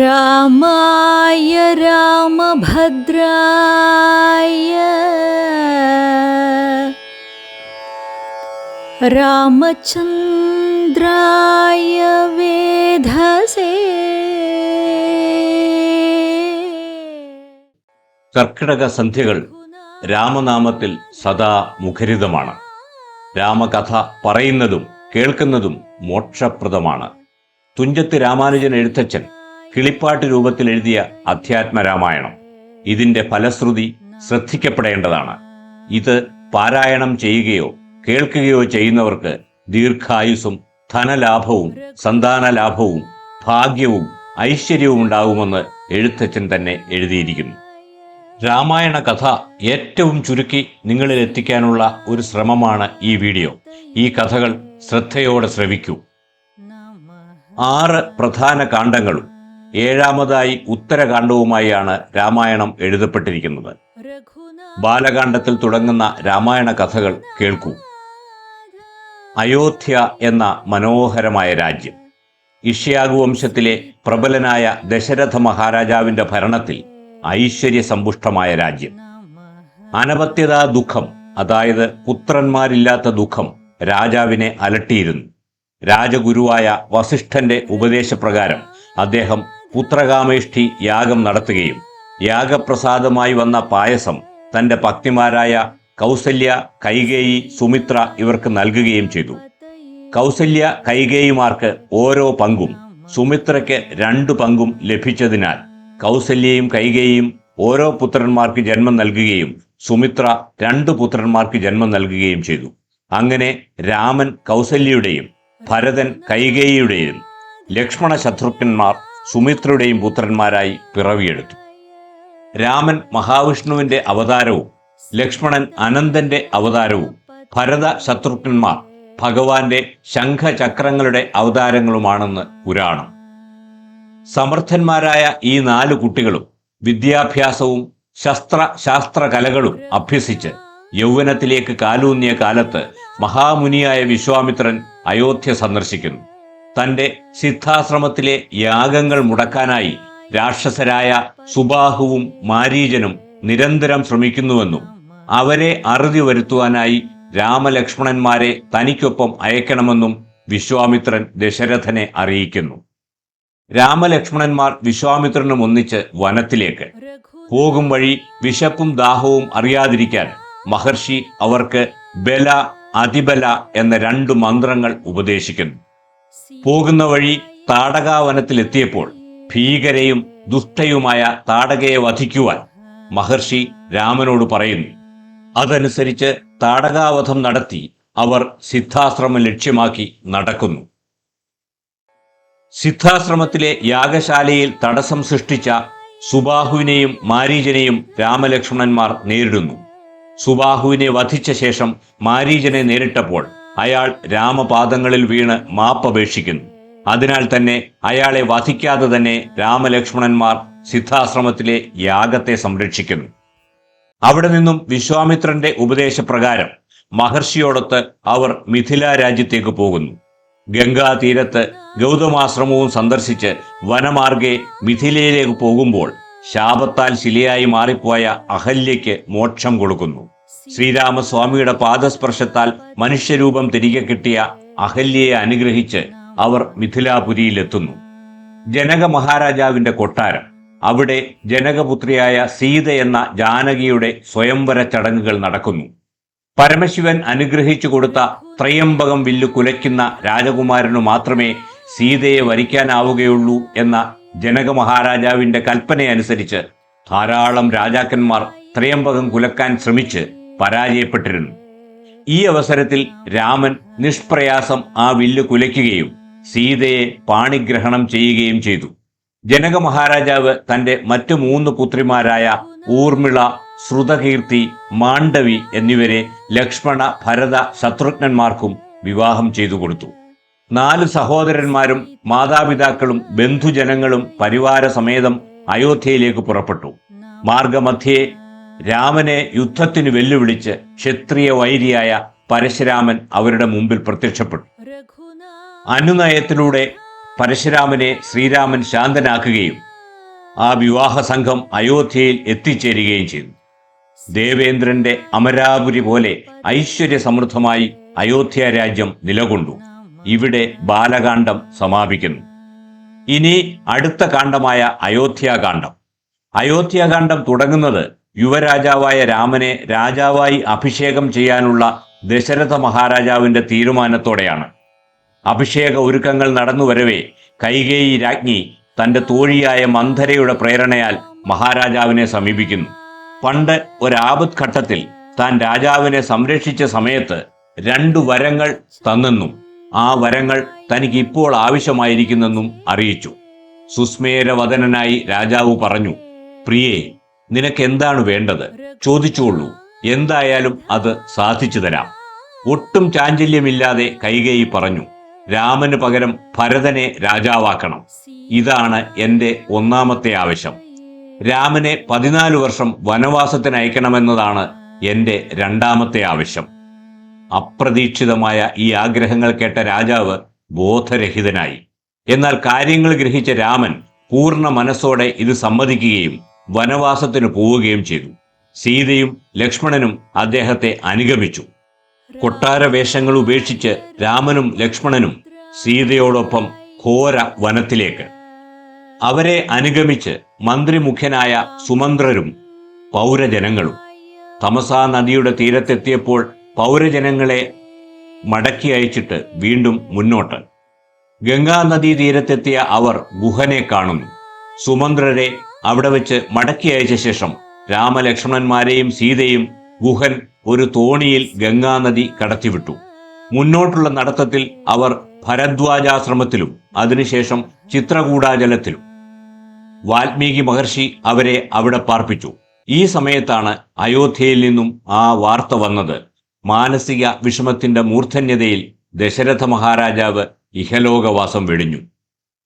രാമായ രാമഭദ്രായ രാമചന്ദ്രായ വേദസേ കർക്കിടക സന്ധ്യകൾ രാമനാമത്തിൽ സദാ മുഖരിതമാണ്. രാമകഥ പറയുന്നതും കേൾക്കുന്നതും മോക്ഷപ്രദമാണ്. തുഞ്ചത്ത് രാമാനുജൻ എഴുത്തച്ഛൻ കിളിപ്പാട്ട് രൂപത്തിൽ എഴുതിയ അധ്യാത്മരാമായണം ഇതിന്റെ ഫലശ്രുതി ശ്രദ്ധിക്കപ്പെടേണ്ടതാണ്. ഇത് പാരായണം ചെയ്യുകയോ കേൾക്കുകയോ ചെയ്യുന്നവർക്ക് ദീർഘായുസും ധനലാഭവും സന്താനലാഭവും ഭാഗ്യവും ഐശ്വര്യവും ഉണ്ടാകുമെന്ന് എഴുത്തച്ഛൻ തന്നെ എഴുതിയിരിക്കുന്നു. രാമായണ കഥ ഏറ്റവും ചുരുക്കി നിങ്ങളിൽ എത്തിക്കാനുള്ള ഒരു ശ്രമമാണ് ഈ വീഡിയോ. ഈ കഥകൾ ശ്രദ്ധയോടെ ശ്രവിക്കൂ. ആറ് പ്രധാന കാണ്ഡങ്ങളും ഏഴാമതായി ഉത്തരകാണ്ഡവുമായാണ് രാമായണം എഴുതപ്പെട്ടിരിക്കുന്നത്. ബാലകാണ്ഡത്തിൽ തുടങ്ങുന്ന രാമായണ കഥകൾ കേൾക്കൂ. അയോധ്യ എന്ന മനോഹരമായ രാജ്യം. ഇഷ്യാഗു വംശത്തിലെ പ്രബലനായ ദശരഥ മഹാരാജാവിന്റെ ഭരണത്തിൽ ഐശ്വര്യസമ്പുഷ്ടമായ രാജ്യം. അനപത്യതാ ദുഃഖം അതായത് പുത്രന്മാരില്ലാത്ത ദുഃഖം രാജാവിനെ അലട്ടിയിരുന്നു. രാജഗുരുവായ വസിഷ്ഠന്റെ ഉപദേശപ്രകാരം അദ്ദേഹം പുത്രകാമേഷ്ഠി യാഗം നടത്തുകയും യാഗപ്രസാദമായി വന്ന പായസം തന്റെ പത്നിമാരായ കൗസല്യ കൈകേയി സുമിത്ര ഇവർക്ക് നൽകുകയും ചെയ്തു. കൗസല്യ കൈകേയിമാർക്ക് ഓരോ പങ്കും സുമിത്രയ്ക്ക് രണ്ടു പങ്കും ലഭിച്ചതിനാൽ കൗസല്യയും കൈകേയും ഓരോ പുത്രന്മാർക്ക് ജന്മം നൽകുകയും സുമിത്ര രണ്ടു പുത്രന്മാർക്ക് ജന്മം നൽകുകയും ചെയ്തു. അങ്ങനെ രാമൻ കൗസല്യയുടെയും ഭരതൻ കൈകേയിയുടെയും ലക്ഷ്മണ ശത്രുഘ്നന്മാർ സുമിത്രയുടെയും പുത്രന്മാരായി പിറവിയെടുത്തു. രാമൻ മഹാവിഷ്ണുവിന്റെ അവതാരവും ലക്ഷ്മണൻ അനന്തന്റെ അവതാരവും ഭരത ശത്രുഘ്നന്മാർ ഭഗവാന്റെ ശംഖചക്രങ്ങളുടെ അവതാരങ്ങളുമാണെന്ന് പുരാണം. സമർത്ഥന്മാരായ ഈ നാല് കുട്ടികളും വിദ്യാഭ്യാസവും ശസ്ത്ര ശാസ്ത്ര കലകളും അഭ്യസിച്ച് യൗവനത്തിലേക്ക് കാലൂന്നിയ കാലത്ത് മഹാമുനിയായ വിശ്വാമിത്രൻ അയോധ്യ സന്ദർശിക്കുന്നു. തന്റെ സിദ്ധാശ്രമത്തിലെ യാഗങ്ങൾ മുടക്കാനായി രാക്ഷസരായ സുബാഹുവും മാരീജനും നിരന്തരം ശ്രമിക്കുന്നുവെന്നും അവരെ അറുതി വരുത്തുവാനായി രാമലക്ഷ്മണന്മാരെ തനിക്കൊപ്പം അയക്കണമെന്നും വിശ്വാമിത്രൻ ദശരഥനെ അറിയിക്കുന്നു. രാമലക്ഷ്മണന്മാർ വിശ്വാമിത്രനും ഒന്നിച്ച് വനത്തിലേക്ക് പോകും വഴി വിശപ്പും ദാഹവും അറിയാതിരിക്കാൻ മഹർഷി അവർക്ക് ബല അതിബല എന്ന രണ്ടു മന്ത്രങ്ങൾ ഉപദേശിക്കുന്നു. പോകുന്ന വഴി താടകാവനത്തിലെത്തിയപ്പോൾ ഭീകരയും ദുഷ്ടയുമായ താടകയെ വധിക്കുവാൻ മഹർഷി രാമനോട് പറയുന്നു. അതനുസരിച്ച് താടകാവധം നടത്തി അവർ സിദ്ധാശ്രമം ലക്ഷ്യമാക്കി നടക്കുന്നു. സിദ്ധാശ്രമത്തിലെ യാഗശാലയിൽ തടസ്സം സൃഷ്ടിച്ച സുബാഹുവിനെയും മാരീജനെയും രാമലക്ഷ്മണന്മാർ നേരിടുന്നു. സുബാഹുവിനെ വധിച്ച ശേഷം മാരീജനെ നേരിട്ടപ്പോൾ അയാൾ രാമപാദങ്ങളിൽ വീണ് മാപ്പപേക്ഷിക്കുന്നു. അതിനാൽ തന്നെ അയാളെ വധിക്കാതെ തന്നെ രാമലക്ഷ്മണന്മാർ സിദ്ധാശ്രമത്തിലെ യാഗത്തെ സംരക്ഷിക്കുന്നു. അവിടെ നിന്നും വിശ്വാമിത്രന്റെ ഉപദേശപ്രകാരം മഹർഷിയോടൊത്ത് അവർ മിഥില രാജ്യത്തേക്ക് പോകുന്നു. ഗംഗാ തീരത്ത് ഗൗതമാശ്രമവും സന്ദർശിച്ച് വനമാർഗെ മിഥിലയിലേക്ക് പോകുമ്പോൾ ശാപത്താൽ ശിലയായി മാറിപ്പോയ അഹല്യയ്ക്ക് മോക്ഷം കൊടുക്കുന്നു. ശ്രീരാമസ്വാമിയുടെ പാദസ്പർശത്താൽ മനുഷ്യരൂപം തിരികെ കിട്ടിയ അഹല്യയെ അനുഗ്രഹിച്ച് അവർ മിഥിലാപുരിയിലെത്തുന്നു. ജനക മഹാരാജാവിന്റെ കൊട്ടാരം അവിടെ ജനകപുത്രിയായ സീത എന്ന ജാനകിയുടെ സ്വയംവര ചടങ്ങുകൾ നടക്കുന്നു. പരമശിവൻ അനുഗ്രഹിച്ചു കൊടുത്ത ത്രയംബകം വില്ലു കുലയ്ക്കുന്ന രാജകുമാരനു മാത്രമേ സീതയെ വരിക്കാനാവുകയുള്ളൂ എന്ന ജനക മഹാരാജാവിന്റെ കൽപ്പനയനുസരിച്ച് ധാരാളം രാജാക്കന്മാർ ത്രയംബകം കുലക്കാൻ ശ്രമിച്ച് പരാജയപ്പെട്ടിരുന്നു. ഈ അവസരത്തിൽ രാമൻ നിഷ്പ്രയാസം ആ വില്ല് കുലയ്ക്കുകയും സീതയെ പാണിഗ്രഹണം ചെയ്യുകയും ചെയ്തു. ജനക മഹാരാജാവ് തന്റെ മറ്റു മൂന്ന് പുത്രിമാരായ ഊർമിള ശ്രുതകീർത്തി മാണ്ഡവി എന്നിവരെ ലക്ഷ്മണ ഭരത ശത്രുഘ്നന്മാർക്കും വിവാഹം ചെയ്തു കൊടുത്തു. നാല് സഹോദരന്മാരും മാതാപിതാക്കളും ബന്ധുജനങ്ങളും പരിവാര സമേതം അയോധ്യയിലേക്ക് പുറപ്പെട്ടു. മാർഗമധ്യേ രാമനെ യുദ്ധത്തിന് വെല്ലുവിളിച്ച് ക്ഷത്രിയ വൈരിയായ പരശുരാമൻ അവരുടെ മുമ്പിൽ പ്രത്യക്ഷപ്പെട്ടു. അനുനയത്തിലൂടെ പരശുരാമനെ ശ്രീരാമൻ ശാന്തനാക്കുകയും ആ വിവാഹ സംഘം അയോധ്യയിൽ എത്തിച്ചേരുകയും ചെയ്തു. ദേവേന്ദ്രന്റെ അമരാപുരി പോലെ ഐശ്വര്യസമൃദ്ധമായി അയോധ്യ രാജ്യം നിലകൊണ്ടു. ഇവിടെ ബാലകാന്ഡം സമാപിക്കുന്നു. ഇനി അടുത്ത കാണ്ഡമായ അയോധ്യാകാന്ഡം. അയോധ്യാകാന്ഡം തുടങ്ങുന്നത് യുവരാജാവായ രാമനെ രാജാവായി അഭിഷേകം ചെയ്യാനുള്ള ദശരഥ മഹാരാജാവിന്റെ തീരുമാനത്തോടെയാണ്. അഭിഷേക ഒരുക്കങ്ങൾ നടന്നു വരവേ കൈകേയി രാജ്ഞി തന്റെ തോഴിയായ മന്ധരയുടെ പ്രേരണയാൽ മഹാരാജാവിനെ സമീപിക്കുന്നു. പണ്ട് ഒരാപത് ഘട്ടത്തിൽ താൻ രാജാവിനെ സംരക്ഷിച്ച സമയത്ത് രണ്ടു വരങ്ങൾ തന്നെന്നും ആ വരങ്ങൾ തനിക്ക് ഇപ്പോൾ ആവശ്യമായിരിക്കുന്നെന്നും അറിയിച്ചു. സുസ്മേരവദനായി രാജാവ് പറഞ്ഞു പ്രിയേ നിനക്ക് എന്താണ് വേണ്ടത്? ചോദിച്ചുകൊള്ളൂ. എന്തായാലും അത് സാധിച്ചു തരാം. ഒട്ടും ചാഞ്ചല്യമില്ലാതെ കൈകേയി പറഞ്ഞു രാമന് പകരം ഭരതനെ രാജാവാക്കണം. ഇതാണ് എന്റെ ഒന്നാമത്തെ ആവശ്യം. രാമനെ പതിനാല് വർഷം വനവാസത്തിന് അയക്കണമെന്നതാണ് എന്റെ രണ്ടാമത്തെ ആവശ്യം. അപ്രതീക്ഷിതമായ ഈ ആഗ്രഹങ്ങൾ കേട്ട രാജാവ് ബോധരഹിതനായി. എന്നാൽ കാര്യങ്ങൾ ഗ്രഹിച്ച രാമൻ പൂർണ മനസ്സോടെ ഇത് സമ്മതിക്കുകയും വനവാസത്തിന് പോവുകയും ചെയ്തു. സീതയും ലക്ഷ്മണനും അദ്ദേഹത്തെ അനുഗമിച്ചു. കൊട്ടാര വേഷങ്ങൾ ഉപേക്ഷിച്ച് രാമനും ലക്ഷ്മണനും സീതയോടൊപ്പം ഘോര വനത്തിലേക്ക്. അവരെ അനുഗമിച്ച് മന്ത്രിമുഖ്യനായ സുമന്ത്രരും പൗരജനങ്ങളും. തമസാ നദിയുടെ തീരത്തെത്തിയപ്പോൾ പൗരജനങ്ങളെ മടക്കി അയച്ചിട്ട് വീണ്ടും മുന്നോട്ട്. ഗംഗാ നദീ തീരത്തെത്തിയ അവർ ഗുഹനെ കാണുന്നു. സുമന്ത്രരെ അവിടെ വെച്ച് മടക്കി അയച്ച ശേഷം രാമലക്ഷ്മണന്മാരെയും സീതയും ഗുഹൻ ഒരു തോണിയിൽ ഗംഗാനദി കടത്തിവിട്ടു. മുന്നോട്ടുള്ള നടത്തത്തിൽ അവർ ഭരദ്വാജാശ്രമത്തിലും അതിനുശേഷം ചിത്രകൂടാചലത്തിലും വാൽമീകി മഹർഷി അവരെ അവിടെ പാർപ്പിച്ചു. ഈ സമയത്താണ് അയോധ്യയിൽ നിന്നും ആ വാർത്ത വന്നത്. മാനസിക വിഷമത്തിന്റെ മൂർധന്യതയിൽ ദശരഥ മഹാരാജാവ് ഇഹലോകവാസം വെടിഞ്ഞു.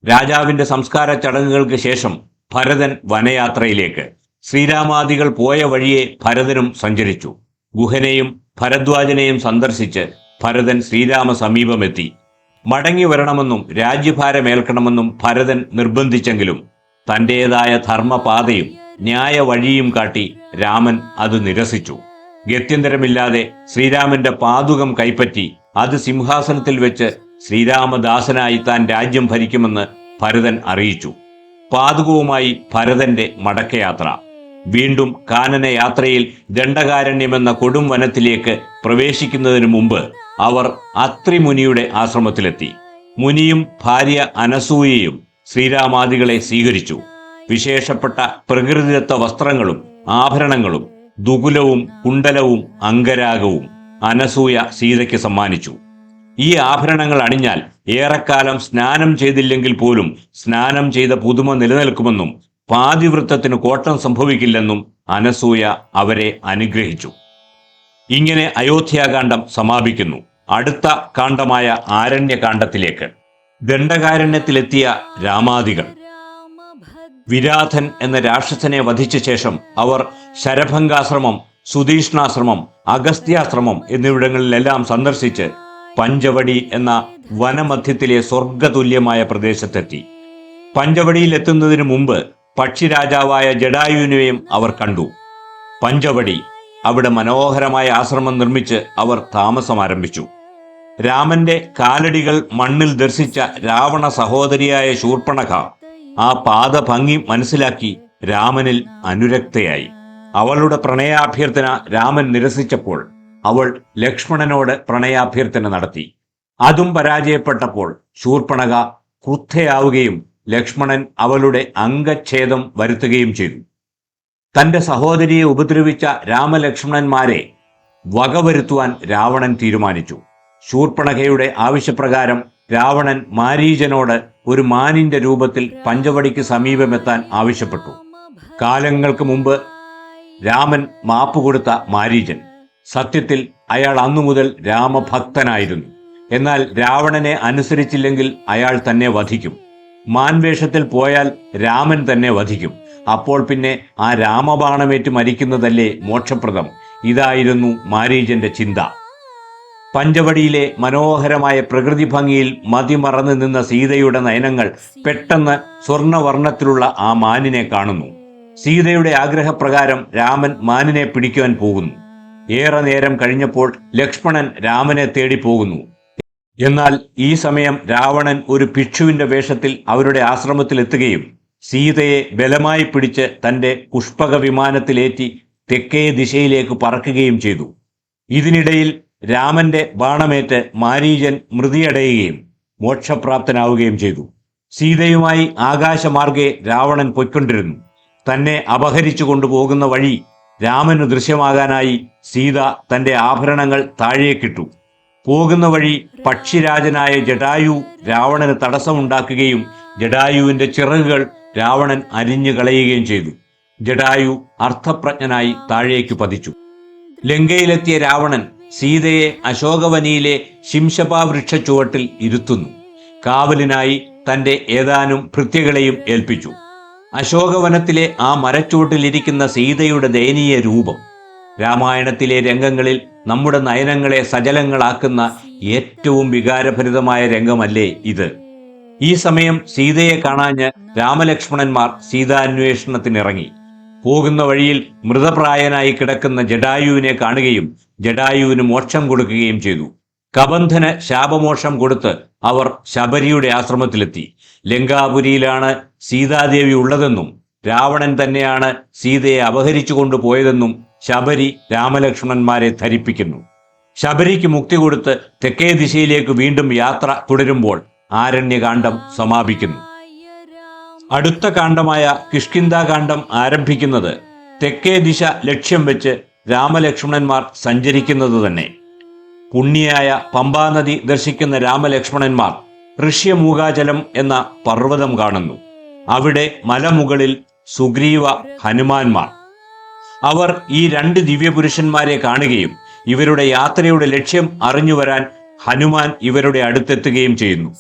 രാജാവിന്റെ സംസ്കാര ചടങ്ങുകൾക്ക് ശേഷം ഭരതൻ വനയാത്രയിലേക്ക്. ശ്രീരാമാദികൾ പോയ വഴിയെ ഭരതനും സഞ്ചരിച്ചു. ഗുഹനെയും ഭരദ്വാജനെയും സന്ദർശിച്ച് ഭരതൻ ശ്രീരാമ സമീപമെത്തി മടങ്ങി വരണമെന്നും രാജ്യഭാരമേൽക്കണമെന്നും ഭരതൻ നിർബന്ധിച്ചെങ്കിലും തന്റേതായ ധർമ്മപാതയും ന്യായ വഴിയും കാട്ടി രാമൻ അത് നിരസിച്ചു. ഗത്യന്തരമില്ലാതെ ശ്രീരാമന്റെ പാതുകം കൈപ്പറ്റി അത് സിംഹാസനത്തിൽ വെച്ച് ശ്രീരാമദാസനായി താൻ രാജ്യം ഭരിക്കുമെന്ന് ഭരതൻ അറിയിച്ചു. പാതുകവുമായി ഭരതന്റെ മടക്കയാത്ര. വീണ്ടും കാനന യാത്രയിൽ ദണ്ഡകാരണ്യമെന്ന കൊടും വനത്തിലേക്ക് പ്രവേശിക്കുന്നതിന് മുമ്പ് അവർ അത്രി മുനിയുടെ ആശ്രമത്തിലെത്തി. മുനിയും ഭാര്യ അനസൂയയും ശ്രീരാമാദികളെ സ്വീകരിച്ചു. വിശേഷപ്പെട്ട പ്രകൃതിദത്ത വസ്ത്രങ്ങളും ആഭരണങ്ങളും ദുകുലവും കുണ്ടലവും അങ്കരാഗവും അനസൂയ സീതയ്ക്ക് സമ്മാനിച്ചു. ഈ ആഭരണങ്ങൾ അണിഞ്ഞാൽ ഏറെക്കാലം സ്നാനം ചെയ്തില്ലെങ്കിൽ പോലും സ്നാനം ചെയ്ത പുതുമ നിലനിൽക്കുമെന്നും പാതിവൃത്തത്തിന് കോട്ടം സംഭവിക്കില്ലെന്നും അനസൂയ അവരെ അനുഗ്രഹിച്ചു. ഇങ്ങനെ അയോധ്യാകാന്ഡം സമാപിക്കുന്നു. അടുത്ത കാണ്ഡമായ ആരണ്യകാന്ഡത്തിലേക്ക് ദണ്ഡകാരണ്യത്തിലെത്തിയ രാമാദികൾ. വിരാധൻ എന്ന രാക്ഷസനെ വധിച്ച ശേഷം അവർ ശരഭംഗാശ്രമം സുധീഷ്ണാശ്രമം അഗസ്ത്യാശ്രമം എന്നിവിടങ്ങളിലെല്ലാം സന്ദർശിച്ച് പഞ്ചവടി എന്ന വനമധ്യത്തിലെ സ്വർഗതുല്യമായ പ്രദേശത്തെത്തി. പഞ്ചവടിയിലെത്തുന്നതിന് മുമ്പ് പക്ഷിരാജാവായ ജഡായുവിനെയും അവർ കണ്ടു. പഞ്ചവടി അവിടെ മനോഹരമായ ആശ്രമം നിർമ്മിച്ച് അവർ താമസം ആരംഭിച്ചു രാമന്റെ കാലടികൾ മണ്ണിൽ ദർശിച്ച രാവണ സഹോദരിയായ ശൂർപ്പണഖ ആ പാദഭംഗി മനസ്സിലാക്കി രാമനിൽ അനുരക്തയായി. അവളുടെ പ്രണയാഭ്യർത്ഥന രാമൻ നിരസിച്ചപ്പോൾ അവൾ ലക്ഷ്മണനോട് പ്രണയാഭ്യർത്ഥന നടത്തി. അതും പരാജയപ്പെട്ടപ്പോൾ ശൂർപ്പണക ക്രുദ്ധയാവുകയും ലക്ഷ്മണൻ അവളുടെ അംഗച്ഛേദം വരുത്തുകയും ചെയ്തു. തന്റെ സഹോദരിയെ ഉപദ്രവിച്ച രാമലക്ഷ്മണന്മാരെ വകവരുത്തുവാൻ രാവണൻ തീരുമാനിച്ചു. ശൂർപ്പണകയുടെ ആവശ്യപ്രകാരം രാവണൻ മാരീജനോട് ഒരു മാനിന്റെ രൂപത്തിൽ പഞ്ചവടിക്ക് സമീപമെത്താൻ ആവശ്യപ്പെട്ടു. കാലങ്ങൾക്ക് മുമ്പ് രാമൻ മാപ്പ് കൊടുത്ത മാരീജൻ. സത്യത്തിൽ അയാൾ അന്നു മുതൽ രാമഭക്തനായിരുന്നു. എന്നാൽ രാവണനെ അനുസരിച്ചില്ലെങ്കിൽ അയാൾ തന്നെ വധിക്കും. മാൻവേഷത്തിൽ പോയാൽ രാമൻ തന്നെ വധിക്കും. അപ്പോൾ പിന്നെ ആ രാമബാണമേറ്റ് മരിക്കുന്നതല്ലേ മോക്ഷപ്രദം. ഇതായിരുന്നു മാരീജന്റെ ചിന്ത. പഞ്ചവടിയിലെ മനോഹരമായ പ്രകൃതി ഭംഗിയിൽ മതിമറന്നു നിന്ന സീതയുടെ നയനങ്ങൾ പെട്ടെന്ന് സ്വർണവർണത്തിലുള്ള ആ മാനിനെ കാണുന്നു. സീതയുടെ ആഗ്രഹപ്രകാരം രാമൻ മാനിനെ പിടിക്കുവാൻ പോകുന്നു. ഏറെ നേരം കഴിഞ്ഞപ്പോൾ ലക്ഷ്മണൻ രാമനെ തേടി പോകുന്നു. എന്നാൽ ഈ സമയം രാവണൻ ഒരു ഭിക്ഷുവിന്റെ വേഷത്തിൽ അവരുടെ ആശ്രമത്തിലെത്തുകയും സീതയെ ബലമായി പിടിച്ച് തന്റെ പുഷ്പക വിമാനത്തിലേറ്റി തെക്കേ ദിശയിലേക്ക് പറക്കുകയും ചെയ്തു. ഇതിനിടയിൽ രാമന്റെ ബാണമേറ്റ് മാരീജൻ മൃതിയടയുകയും മോക്ഷപ്രാപ്തനാവുകയും ചെയ്തു. സീതയുമായി ആകാശമാർഗെ രാവണൻ പൊയ്ക്കൊണ്ടിരുന്നു. തന്നെ അപഹരിച്ചു കൊണ്ടുപോകുന്ന വഴി രാമന് ദൃശ്യമാകാനായി സീത തന്റെ ആഭരണങ്ങൾ താഴേക്കിട്ടു പോകുന്ന വഴി പക്ഷിരാജനായ ജഡായു രാവണന് തടസ്സമുണ്ടാക്കുകയും ജഡായുവിന്റെ ചിറകുകൾ രാവണൻ അരിഞ്ഞു കളയുകയും ചെയ്തു. ജഡായു അർത്ഥപ്രജ്ഞനായി താഴേക്ക് പതിച്ചു. ലങ്കയിലെത്തിയ രാവണൻ സീതയെ അശോകവനിയിലെ ശിംശപാവൃക്ഷ ചുവട്ടിൽ ഇരുത്തുന്നു. കാവലിനായി തന്റെ ഏതാനും ഭൃത്യകളെയും ഏൽപ്പിച്ചു. അശോകവനത്തിലെ ആ മരച്ചുവട്ടിലിരിക്കുന്ന സീതയുടെ ദയനീയ രൂപം. രാമായണത്തിലെ രംഗങ്ങളിൽ നമ്മുടെ നയനങ്ങളെ സജലങ്ങളാക്കുന്ന ഏറ്റവും വികാരഭരിതമായ രംഗമല്ലേ ഇത്. ഈ സമയം സീതയെ കാണാഞ്ഞ് രാമലക്ഷ്മണന്മാർ സീതാന്വേഷണത്തിനിറങ്ങി. പോകുന്ന വഴിയിൽ മൃതപ്രായനായി കിടക്കുന്ന ജഡായുവിനെ കാണുകയും ജഡായുവിന് മോക്ഷം കൊടുക്കുകയും ചെയ്തു. കബന്ധന് ശാപമോക്ഷം കൊടുത്ത് അവർ ശബരിയുടെ ആശ്രമത്തിലെത്തി. ലങ്കാപുരിയിലാണ് സീതാദേവി ഉള്ളതെന്നും രാവണൻ തന്നെയാണ് സീതയെ അപഹരിച്ചു കൊണ്ടുപോയതെന്നും ശബരി രാമലക്ഷ്മണന്മാരെ ധരിപ്പിക്കുന്നു. ശബരിക്ക് മുക്തി കൊടുത്ത് തെക്കേ ദിശയിലേക്ക് വീണ്ടും യാത്ര തുടരുമ്പോൾ ആരണ്യകാന്ഡം സമാപിക്കുന്നു. അടുത്ത കാണ്ഡമായ കിഷ്കിന്താകാന്ഡം ആരംഭിക്കുന്നത് തെക്കേ ദിശ ലക്ഷ്യം വെച്ച് രാമലക്ഷ്മണന്മാർ സഞ്ചരിക്കുന്നത് തന്നെ. പുണ്യായ പമ്പാനദി ദർശിക്കുന്ന രാമലക്ഷ്മണന്മാർ ഋഷ്യമൂകാചലം എന്ന പർവതം കാണുന്നു. അവിടെ മലമുകളിൽ സുഗ്രീവ ഹനുമാന്മാർ. അവർ ഈ രണ്ട് ദിവ്യപുരുഷന്മാരെ കാണുകയും ഇവരുടെ യാത്രയുടെ ലക്ഷ്യം അറിഞ്ഞു വരാൻ ഹനുമാൻ ഇവരുടെ അടുത്തെത്തുകയും ചെയ്യുന്നു.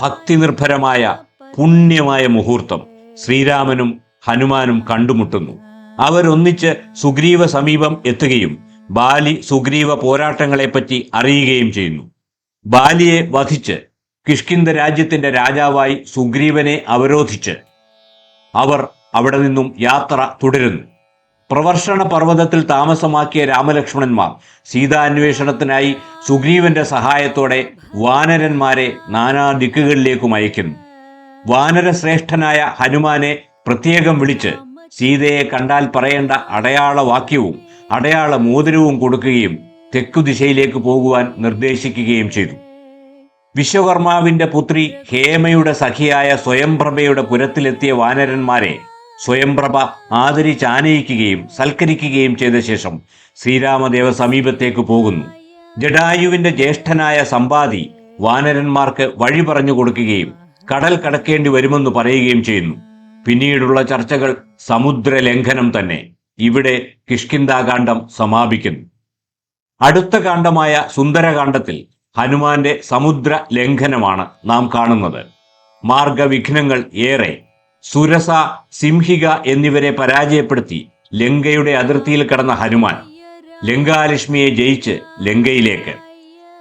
ഭക്തി നിർഭരമായ പുണ്യമായ മുഹൂർത്തം ശ്രീരാമനും ഹനുമാനും കണ്ടുമുട്ടുന്നു. അവരൊന്നിച്ച് സുഗ്രീവ സമീപം എത്തുകയും ബാലി സുഗ്രീവ പോരാട്ടങ്ങളെപ്പറ്റി അറിയുകയും ചെയ്യുന്നു. ബാലിയെ വധിച്ച് കിഷ്കിന്ദ രാജ്യത്തിന്റെ രാജാവായി സുഗ്രീവനെ അവരോധിച്ച് അവർ അവിടെ നിന്നും യാത്ര തുടരുന്നു. പ്രവർഷണ പർവതത്തിൽ താമസമാക്കിയ രാമലക്ഷ്മണന്മാർ സീതാന്വേഷണത്തിനായി സുഗ്രീവന്റെ സഹായത്തോടെ വാനരന്മാരെ നാനാ ദിക്കുകളിലേക്കും അയക്കുന്നു. വാനരശ്രേഷ്ഠനായ ഹനുമാനെ പ്രത്യേകം വിളിച്ച് സീതയെ കണ്ടാൽ പറയേണ്ട അടയാള വാക്യവും അടയാള മോതിരവും കൊടുക്കുകയും തെക്കു ദിശയിലേക്ക് പോകുവാൻ നിർദ്ദേശിക്കുകയും ചെയ്തു. വിശ്വകർമാവിന്റെ പുത്രി ഹേമയുടെ സഖിയായ സ്വയംപ്രഭയുടെ പുരത്തിലെത്തിയ വാനരന്മാരെ സ്വയംപ്രഭ ആദരിച്ചാനയിക്കുകയും സൽക്കരിക്കുകയും ചെയ്ത ശേഷം ശ്രീരാമദേവ സമീപത്തേക്ക് പോകുന്നു. ജഡായുവിന്റെ ജ്യേഷ്ഠനായ സമ്പാദി വാനരന്മാർക്ക് വഴി പറഞ്ഞു കൊടുക്കുകയും കടൽ കടക്കേണ്ടി വരുമെന്ന് പറയുകയും ചെയ്യുന്നു. പിന്നീടുള്ള ചർച്ചകൾ സമുദ്ര ലംഘനം തന്നെ. ഇവിടെ കിഷ്കിന്താകാന്ഡം സമാപിക്കുന്നു. അടുത്ത കാണ്ഡമായ സുന്ദരകാന്ഡത്തിൽ ഹനുമാന്റെ സമുദ്ര ലംഘനമാണ് നാം കാണുന്നത്. മാർഗവിഘ്നങ്ങൾ ഏറെ സുരസ സിംഹിക എന്നിവരെ പരാജയപ്പെടുത്തി ലങ്കയുടെ അതിർത്തിയിൽ കടന്ന ഹനുമാൻ ലങ്കാലക്ഷ്മിയെ ജയിച്ച് ലങ്കയിലേക്ക്.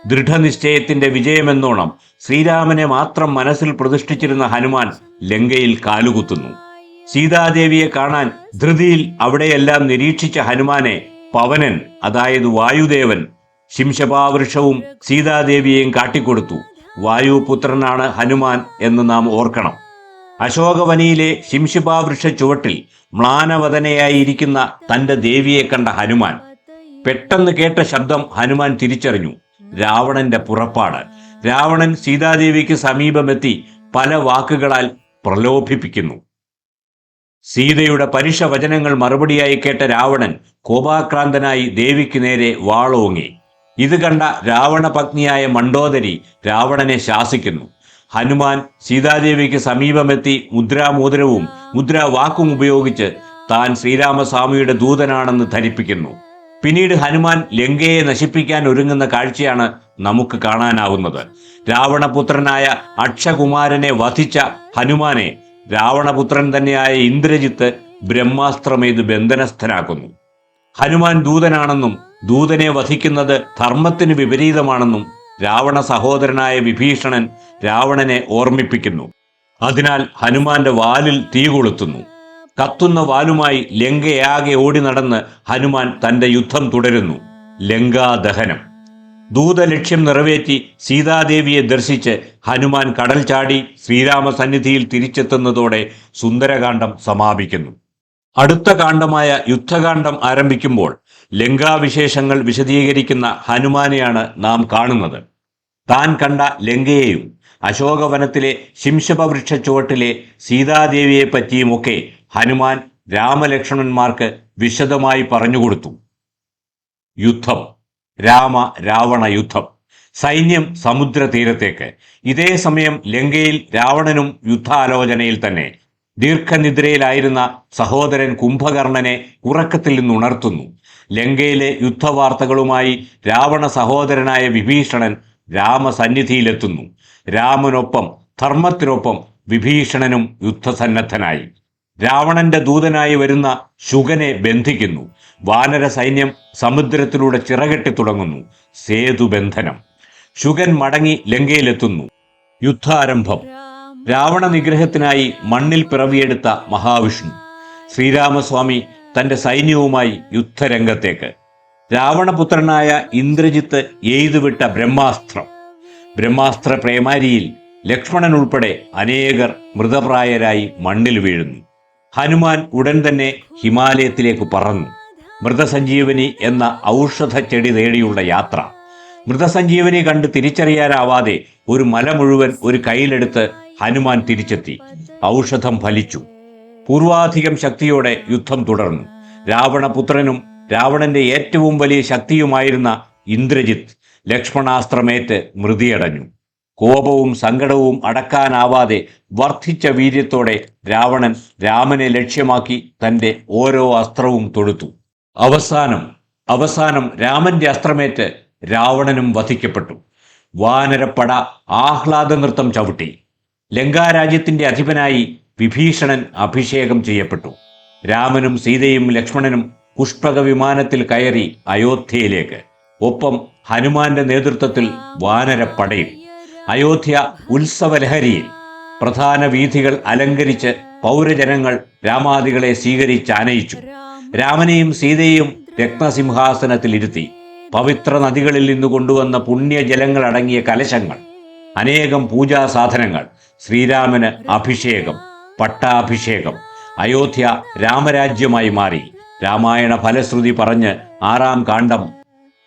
ദൃഢനിശ്ചയത്തിന്റെ വിജയമെന്നോണം ശ്രീരാമനെ മാത്രം മനസ്സിൽ പ്രതിഷ്ഠിച്ചിരുന്ന ഹനുമാൻ ലങ്കയിൽ കാലുകുത്തുന്നു. സീതാദേവിയെ കാണാൻ ധൃതിയിൽ അവിടെയെല്ലാം നിരീക്ഷിച്ച ഹനുമാനെ പവനൻ അതായത് വായുദേവൻ ശിംശപാവൃക്ഷവും സീതാദേവിയെയും കാട്ടിക്കൊടുത്തു. വായുപുത്രനാണ് ഹനുമാൻ എന്ന് നാം ഓർക്കണം. അശോകവനിയിലെ ശിംശിപാവൃക്ഷ ചുവട്ടിൽ മ്ലാനവദനയായിരിക്കുന്ന തന്റെ ദേവിയെ കണ്ട ഹനുമാൻ. പെട്ടെന്ന് കേട്ട ശബ്ദം ഹനുമാൻ തിരിച്ചറിഞ്ഞു. രാവണന്റെ പുറപ്പാട്. രാവണൻ സീതാദേവിക്ക് സമീപമെത്തി പല വാക്കുകളാൽ പ്രലോഭിപ്പിക്കുന്നു. സീതയുടെ പരുഷ വചനങ്ങൾ മറുപടിയായി കേട്ട രാവണൻ കോപാക്രാന്തനായി ദേവിക്ക് നേരെ വാളോങ്ങി. ഇത് കണ്ട രാവണ പത്നിയായ മണ്ടോദരി രാവണനെ ശാസിക്കുന്നു. ഹനുമാൻ സീതാദേവിക്ക് സമീപമെത്തി മുദ്രാമോതിരവും മുദ്രാവാക്കും ഉപയോഗിച്ച് താൻ ശ്രീരാമസ്വാമിയുടെ ദൂതനാണെന്ന് ധരിപ്പിക്കുന്നു. പിന്നീട് ഹനുമാൻ ലങ്കയെ നശിപ്പിക്കാൻ ഒരുങ്ങുന്ന കാഴ്ചയാണ് നമുക്ക് കാണാനാവുന്നത്. രാവണപുത്രനായ അക്ഷകുമാരനെ വധിച്ച ഹനുമാനെ രാവണപുത്രൻ തന്നെയായ ഇന്ദ്രജിത്ത് ബ്രഹ്മാസ്ത്രമേത് ബന്ധനസ്ഥനാക്കുന്നു ഹനുമാൻ ദൂതനാണെന്നും ദൂതനെ വധിക്കുന്നത് ധർമ്മത്തിന് വിപരീതമാണെന്നും രാവണ സഹോദരനായ വിഭീഷണൻ രാവണനെ ഓർമ്മിപ്പിക്കുന്നു. അതിനാൽ ഹനുമാന്റെ വാലിൽ തീ കൊളുത്തുന്നു. കത്തുന്ന വാലുമായി ലങ്കയാകെ ഓടി നടന്ന് ഹനുമാൻ തന്റെ യുദ്ധം തുടരുന്നു. ലങ്കാദഹനം. ദൂതലക്ഷ്യം നിറവേറ്റി സീതാദേവിയെ ദർശിച്ച് ഹനുമാൻ കടൽ ചാടി ശ്രീരാമ സന്നിധിയിൽ തിരിച്ചെത്തുന്നതോടെ സുന്ദരകാന്ഡം സമാപിക്കുന്നു. അടുത്ത കാണ്ഡമായ യുദ്ധകാന്ഡം ആരംഭിക്കുമ്പോൾ ലങ്കാവിശേഷങ്ങൾ വിശദീകരിക്കുന്ന ഹനുമാനെയാണ് നാം കാണുന്നത്. താൻ കണ്ട ലങ്കയെയും അശോകവനത്തിലെ ശിംശപവൃക്ഷ ചുവട്ടിലെ സീതാദേവിയെ പറ്റിയുമൊക്കെ ഹനുമാൻ രാമലക്ഷ്മണന്മാർക്ക് വിശദമായി പറഞ്ഞുകൊടുത്തു യുദ്ധം രാമ രാവണ യുദ്ധം. സൈന്യം സമുദ്ര തീരത്തേക്ക് ഇതേ സമയം ലങ്കയിൽ രാവണനും യുദ്ധാലോചനയിൽ തന്നെ ദീർഘനിദ്രയിലായിരുന്ന സഹോദരൻ കുംഭകർണനെ ഉറക്കത്തിൽ നിന്ന് ഉണർത്തുന്നു ലങ്കയിലെ യുദ്ധവാർത്തകളുമായി രാവണ സഹോദരനായ വിഭീഷണൻ രാമസന്നിധിയിലെത്തുന്നു. രാമനൊപ്പം ധർമ്മത്തിനൊപ്പം വിഭീഷണനും യുദ്ധസന്നദ്ധനായി. രാവണന്റെ ദൂതനായി വരുന്ന ശുഗനെ ബന്ധിക്കുന്നു. വാനര സൈന്യം സമുദ്രത്തിലൂടെ ചിറകെട്ടി തുടങ്ങുന്നു. സേതുബന്ധനം. ശുഗൻ മടങ്ങി ലങ്കയിലെത്തുന്നു. യുദ്ധാരംഭം. രാവണ നിഗ്രഹത്തിനായി മണ്ണിൽ പിറവിയെടുത്ത മഹാവിഷ്ണു. ശ്രീരാമസ്വാമി തന്റെ സൈന്യവുമായി യുദ്ധരംഗത്തേക്ക്. രാവണപുത്രനായ ഇന്ദ്രജിത്ത് എയ്തുവിട്ട ബ്രഹ്മാസ്ത്രം. ബ്രഹ്മാസ്ത്ര പ്രേമാരിയിൽ ലക്ഷ്മണൻ ഉൾപ്പെടെ അനേകർ മൃതപ്രായരായി മണ്ണിൽ വീഴുന്നു. ഹനുമാൻ ഉടൻ തന്നെ ഹിമാലയത്തിലേക്ക് പറന്നു. മൃതസഞ്ജീവനി എന്ന ഔഷധ ചെടി തേടിയുള്ള യാത്ര. മൃതസഞ്ജീവനി കണ്ട് തിരിച്ചറിയാനാവാതെ ഒരു മല മുഴുവൻ ഒരു കയ്യിലെടുത്ത് ഹനുമാൻ തിരിച്ചെത്തി. ഔഷധം ഫലിച്ചു. പൂർവാധികം ശക്തിയോടെ യുദ്ധം തുടർന്നു. രാവണപുത്രനും രാവണന്റെ ഏറ്റവും വലിയ ശക്തിയുമായിരുന്ന ഇന്ദ്രജിത്ത് ലക്ഷ്മണാസ്ത്രമേറ്റ് മൃതിയടഞ്ഞു. കോപവും സങ്കടവും അടക്കാനാവാതെ വർദ്ധിച്ച വീര്യത്തോടെ രാവണൻ രാമനെ ലക്ഷ്യമാക്കി തന്റെ ഓരോ അസ്ത്രവും തൊടുത്തു. അവസാനം അവസാനം രാമന്റെ അസ്ത്രമേറ്റ് രാവണനും വധിക്കപ്പെട്ടു. വാനരപ്പട ആഹ്ലാദ നൃത്തം ചവിട്ടി. ലങ്കാരാജ്യത്തിന്റെ അധിപനായി വിഭീഷണൻ അഭിഷേകം ചെയ്യപ്പെട്ടു. രാമനും സീതയും ലക്ഷ്മണനും പുഷ്പക വിമാനത്തിൽ കയറി അയോധ്യയിലേക്ക്. ഒപ്പം ഹനുമാന്റെ നേതൃത്വത്തിൽ വാനരപ്പടയും അയോധ്യ ഉത്സവലഹരിയിൽ പ്രധാന വീഥികൾ അലങ്കരിച്ച് പൗരജനങ്ങൾ രാമാദികളെ സ്വീകരിച്ച് ആനയിച്ചു. രാമനെയും സീതയെയും രത്നസിംഹാസനത്തിലിരുത്തി. പവിത്ര നദികളിൽ നിന്ന് കൊണ്ടുവന്ന പുണ്യജലങ്ങൾ അടങ്ങിയ കലശങ്ങൾ അനേകം പൂജാ സാധനങ്ങൾ ശ്രീരാമന് അഭിഷേകം പട്ടാഭിഷേകം അയോധ്യ രാമരാജ്യമായി മാറി. രാമായണ ഫലശ്രുതി പറഞ്ഞ് ആറാം കാണ്ഡം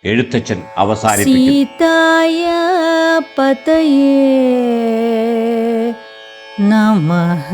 എഴുത്തച്ഛൻ അവസാനിപ്പിക്കും. സീതായ പതയേ നമഹ